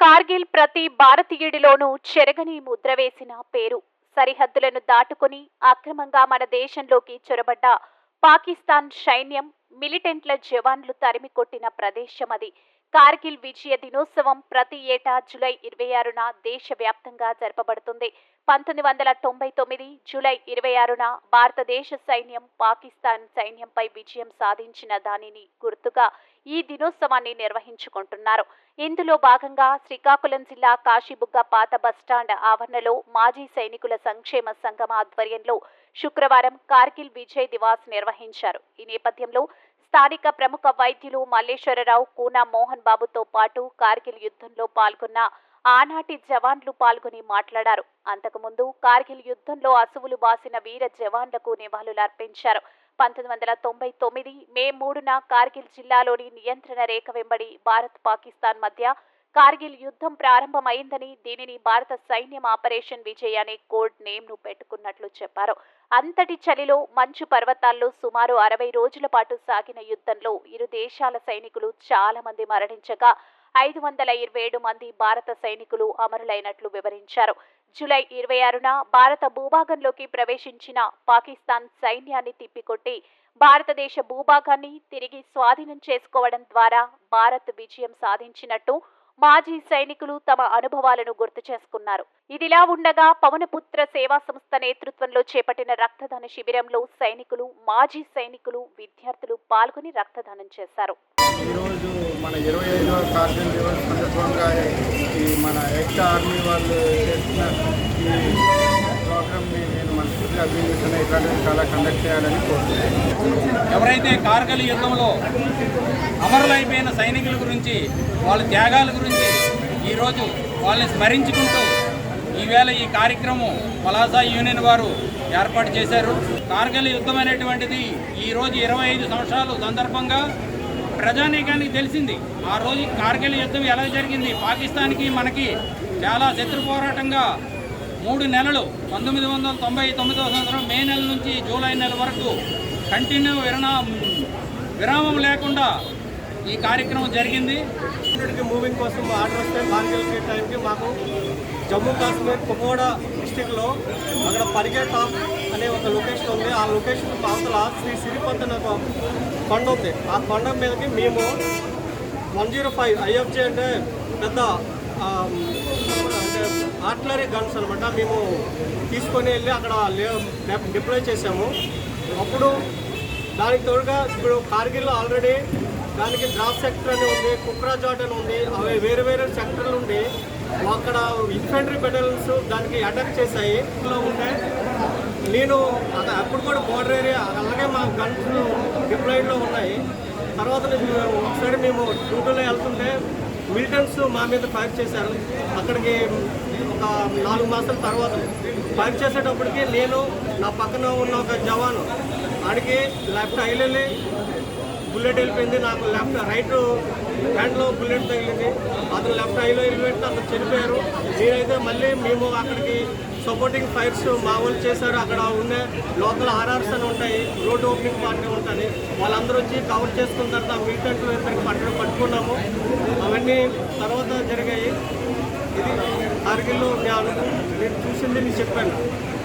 కార్గిల్ ప్రతి భారతీయుడిలోనూ చెరగని ముద్ర వేసిన పేరు. సరిహద్దులను దాటుకుని అక్రమంగా మన దేశంలోకి చొరబడ్డ పాకిస్తాన్ సైన్యం మిలిటెంట్ల జవాన్లు తరిమి కొట్టిన ప్రదేశం అది. కార్గిల్ విజయ దినోత్సవం ప్రతి ఏటా జూలై ఇరవై ఆరున దేశవ్యాప్తంగా జరపబడుతుంది. పంతొమ్మిది వందల తొంభై తొమ్మిది జూలై ఇరవై ఆరున భారతదేశ సైన్యం పాకిస్తాన్ సైన్యంపై విజయం సాధించిన దానిని గుర్తుగా ఈ దినోత్సవాన్ని నిర్వహించుకుంటున్నారు. ఇందులో భాగంగా శ్రీకాకుళం జిల్లా కాశీబుగ్గ పాత బస్టాండ్ ఆవరణలో మాజీ సైనికుల సంక్షేమ సంఘం ఆధ్వర్యంలో శుక్రవారం కార్గిల్ విజయ్ దివాస్ నిర్వహించారు. ఈ నేపథ్యంలో స్థానిక ప్రముఖ వైద్యులు మల్లేశ్వరరావు కూనా మోహన్ బాబుతో పాటు కార్గిల్ యుద్ధంలో పాల్గొన్న ఆనాటి జవాన్లు పాల్గొని మాట్లాడారు. అంతకుముందు కార్గిల్ యుద్ధంలో అసువులు బాసిన వీర జవాన్లకు నివాళులర్పించారు. పంతొమ్మిది వందల తొంభై తొమ్మిది మే మూడున కార్గిల్ జిల్లాలోని నియంత్రణ రేఖ వెంబడి భారత్ పాకిస్తాన్ మధ్య కార్గిల్ యుద్ధం ప్రారంభమైందని దీనిని భారత సైన్యం ఆపరేషన్ విజయ్ అనే కోడ్ నేమ్ను పెట్టుకున్నట్లు చెప్పారు. అంతటి చలిలో మంచు పర్వతాల్లో సుమారు అరవై రోజుల పాటు సాగిన యుద్ధంలో ఇరు దేశాల సైనికులు చాలా మంది మరణించగా ఐదు వందల ఇరవై ఏడు మంది భారత సైనికులు అమరులైనట్లు వివరించారు. జూలై ఇరవై ఆరున భారత భూభాగంలోకి ప్రవేశించిన పాకిస్తాన్ సైన్యాన్ని తిప్పికొట్టి భారతదేశ భూభాగాన్ని తిరిగి స్వాధీనం చేసుకోవడం ద్వారా భారత్ విజయం సాధించినట్టు మాజీ సైనికులు తమ అనుభవాలను గుర్తు చేసుకున్నారు. ఇదిలా ఉండగా పవనపుత్ర సేవా సంస్థ నేతృత్వంలో చేపట్టిన రక్తదాన శిబిరంలో సైనికులు మాజీ సైనికులు విద్యార్థులు పాల్గొని రక్తదానం చేశారు. ఈరోజు మన ఇరవై ఐదవ కార్గిల్ దివస్ సందర్భంగా ఈ మన ఎక్స్ ఆర్మీ వాళ్ళు చేస్తున్న ఈ ప్రోగ్రామ్ని నేను అభివృద్ధి ఇట్లాంటివి చాలా కండక్ట్ చేయాలని కోరుతున్నాను. ఎవరైతే కార్గిల్ యుద్ధంలో అమరులైపోయిన సైనికుల గురించి వాళ్ళ త్యాగాల గురించి ఈరోజు వాళ్ళని స్మరించుకుంటూ ఈవేళ ఈ కార్యక్రమం పలాసా యూనియన్ వారు ఏర్పాటు చేశారు. కార్గిల్ యుద్ధం అనేటువంటిది ఈరోజు ఇరవై ఐదు సంవత్సరాలు సందర్భంగా ప్రజానీకానికి తెలిసింది. ఆ రోజు కార్గిల్ యుద్ధం ఎలా జరిగింది? పాకిస్తాన్కి మనకి చాలా శత్రు పోరాటంగా మూడు నెలలు పంతొమ్మిది వందల తొంభై తొమ్మిదవ సంవత్సరం మే నెల నుంచి జూలై నెల వరకు కంటిన్యూ విరణ విరామం లేకుండా ఈ కార్యక్రమం జరిగింది. మూవింగ్ కోసం ఆర్డర్ వస్తే కార్గిల్కి టైంకి మాకు జమ్మూ కాశ్మీర్ కుపోడా డిస్టిక్లో అక్కడ పరిగే టాప్ అనే ఒక లొకేషన్ ఉంది. ఆ లొకేషన్ అవతల శ్రీ సిరిపంత్ ఒక కొండ ఉంది. ఆ కొండ మీదకి మేము వన్ జీరో ఫైవ్ ఐఎఫ్జే అంటే పెద్ద ఆర్టిలరీ గన్స్ అనమాట మేము తీసుకొని వెళ్ళి అక్కడ డిప్లాయ్ చేసాము అప్పుడు దానికి తోడుగా ఇప్పుడు కార్గిల్ ఆల్రెడీ దానికి డ్రాప్ సెక్టర్ అని ఉంది కుక్రాజాట్ అని ఉంది అవి వేరే వేరే సెక్టర్లు ఉండి అక్కడ ఇన్ఫెంట్రీ బెటల్స్ దానికి అటాక్ చేశాయి. ఉంటే నేను అప్పుడు కూడా బోర్డర్ ఏరియా అలాగే మా గన్స్ డిప్లాయిడ్లో ఉన్నాయి. తర్వాత ఒకసారి మేము డ్యూటీలో వెళ్తుంటే మిలిటెంట్స్ మా మీద ఫైర్ చేశారు. అక్కడికి ఒక నాలుగు మాసాల తర్వాత ఫైర్ చేసేటప్పటికి నేను నా పక్కన ఉన్న ఒక జవాను ఆడికి లెఫ్ట్ ఐలెళ్ళి బుల్లెట్ వెళ్ళిపోయింది నాకు లెఫ్ట్ రైట్ హ్యాండ్లో బుల్లెట్ తగిలింది అతను లెఫ్ట్ ఐలో వెళ్ళిపోయింది అతను చనిపోయారు. నేనైతే మళ్ళీ మేము అక్కడికి సపోర్టింగ్ ఫైర్స్ మా వాళ్ళు చేశారు. అక్కడ ఉండే లోకల్ ఆర్ఆర్స్ అని ఉంటాయి రోడ్ ఓపెనింగ్ పార్టీ ఉంటుంది. వాళ్ళందరూ వచ్చి కవర్ చేసుకున్న తర్వాత మిలిటెంట్ ఇద్దరికి పట్టు పట్టుకున్నాము. అవన్నీ తర్వాత జరిగాయి. ఇది కార్గిల్లో నేను అనుకు- నేను చూసింది నేను చెప్పాను.